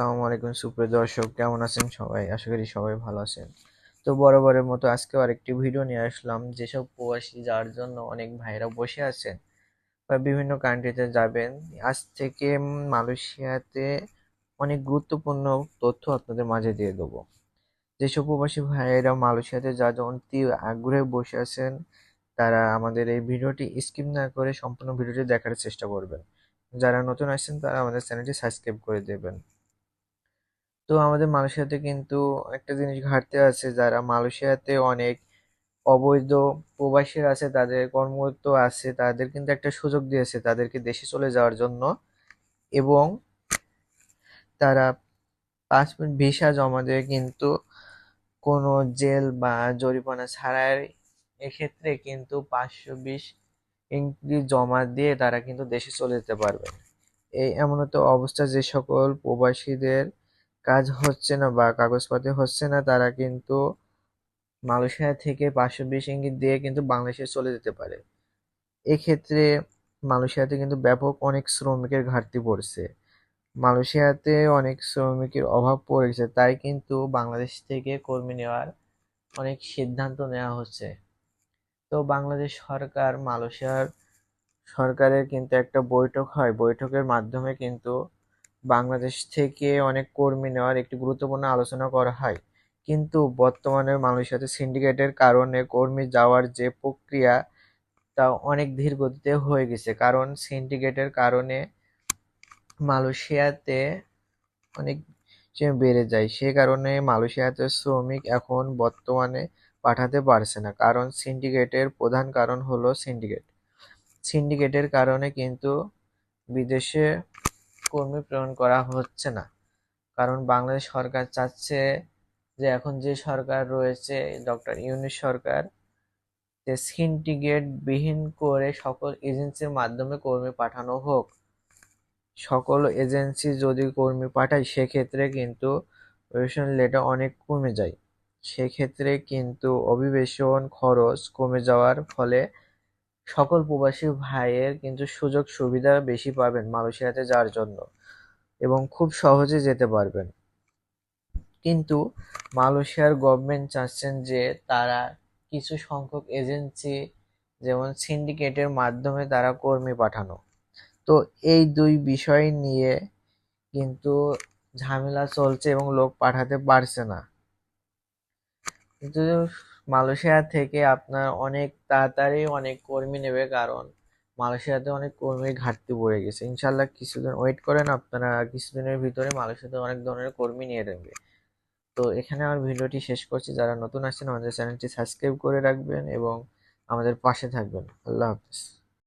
আসসালামু আলাইকুম, সুপ্রিয় দর্শক, কেমন আছেন সবাই? আশা করি সবাই ভালো আছেন। তো বরাবরের মতো আজকে আরেকটি ভিডিও নিয়ে আসলাম, যেসব প্রবাসী যার জন্য অনেক ভাইরা বসে আছেন বা বিভিন্ন কান্ট্রিতে যাবেন, আজ থেকে মালয়েশিয়াতে অনেক গুরুত্বপূর্ণ তথ্য আপনাদের মাঝে দিয়ে দেবো। যেসব প্রবাসী ভাইয়েরা মালয়েশিয়াতে যা তীব্র আগ্রহে বসে আছেন, তারা আমাদের এই ভিডিওটি স্কিপ না করে সম্পূর্ণ ভিডিওটি দেখার চেষ্টা করবেন। যারা নতুন আসছেন, তারা আমাদের চ্যানেলটি সাবস্ক্রাইব করে দেবেন। তো আমাদের মালয়েশিয়াতে কিন্তু একটা জিনিস ঘাটতি আছে, যারা মালয়েশিয়াতে অনেক অবৈধ প্রবাসীরা আছে, তাদের কর্মরত আছে, তাদের কিন্তু একটা সুযোগ দিয়েছে তাদেরকে দেশে চলে যাওয়ার জন্য। এবং তারা পাসপোর্ট ভিসা জমা দিয়ে কিন্তু কোনো জেল বা জরিমানা ছাড়াই এক্ষেত্রে কিন্তু পাঁচশো বিশ ইংরি জমা দিয়ে তারা কিন্তু দেশে চলে যেতে পারবে। এই এমন তো অবস্থা যে সকল প্রবাসীদের কাজ হচ্ছে না বা কাগজপত্র হচ্ছে না, তারা কিন্তু মালয়েশিয়া থেকে পাঁচশো বিশ ইঙ্গিত দিয়ে কিন্তু বাংলাদেশে চলে যেতে পারে। এক্ষেত্রে মালয়েশিয়াতে কিন্তু ব্যাপক অনেক শ্রমিকের ঘাটতি পড়ছে। মালয়েশিয়াতে অনেক শ্রমিকের অভাব পড়েছে, তাই কিন্তু বাংলাদেশ থেকে কর্মী নেওয়ার অনেক সিদ্ধান্ত নেওয়া হচ্ছে। তো বাংলাদেশ সরকার, মালয়েশিয়ার সরকারের কিন্তু একটা বৈঠক হয়। বৈঠকের মাধ্যমে কিন্তু বাংলাদেশ থেকে অনেক কর্মী নেওয়ার একটি গুরুত্বপূর্ণ আলোচনা করা হয়। কিন্তু বর্তমানে মালয়েশিয়াতে সিন্ডিকেটের কারণে কর্মী যাওয়ার যে প্রক্রিয়া, তা অনেক ধীর গতিতে হয়ে গেছে। কারণ সিন্ডিকেটের কারণে মালয়েশিয়াতে অনেক বেড়ে যায়, সে কারণে মালয়েশিয়াতে শ্রমিক এখন বর্তমানে পাঠাতে পারছে না। কারণ সিন্ডিকেটের প্রধান কারণ হলো সিন্ডিকেট সিন্ডিকেটের কারণে কিন্তু বিদেশে কর্মী প্রেরণ করা হচ্ছে না। কারণ বাংলাদেশ সরকার চাচ্ছে যে এখন যে সরকার রয়েছে, ডক্টর ইউনিস সরকার, যে সিন্ডিকেট বিহীন করে সকল এজেন্সির মাধ্যমে কর্মী পাঠানো হোক। সকল এজেন্সি যদি কর্মী পাঠায়, সেক্ষেত্রে কিন্তু অভিবেশন লেটা অনেক কমে যায়। সেক্ষেত্রে কিন্তু অভিবেশন খরচ কমে যাওয়ার ফলে সকল প্রবাসী ভাইয়ের কিন্তু সুযোগ সুবিধা বেশি পাবেন মালয়েশিয়াতে যাওয়ার জন্য এবং খুব সহজে যেতে পারবেন। কিন্তু মালয়েশিয়ার গভর্নমেন্ট চাচ্ছেন যে তারা কিছু সংখ্যক এজেন্সি যেমন সিন্ডিকেটের মাধ্যমে তারা কর্মী পাঠানো। তো এই দুই বিষয় নিয়ে কিন্তু ঝামেলা চলছে এবং লোক পাঠাতে পারছে না। কিন্তু মালয়েশিয়া থেকে আপনার অনেক তাড়াতাড়ি অনেক কর্মী নেবে, কারণ মালয়েশিয়াতে অনেক কর্মীর ঘাটতি পড়ে গেছে। ইনশাল্লাহ কিছুদিন ওয়েট করেন, আপনারা কিছুদিনের ভিতরে মালয়েশিয়াতে অনেক ধরনের কর্মী নিয়ে নেবে। তো এখানে আমার ভিডিওটি শেষ করছি। যারা নতুন আসছেন, আমাদের চ্যানেলটি সাবস্ক্রাইব করে রাখবেন এবং আমাদের পাশে থাকবেন। আল্লাহ হাফিজ।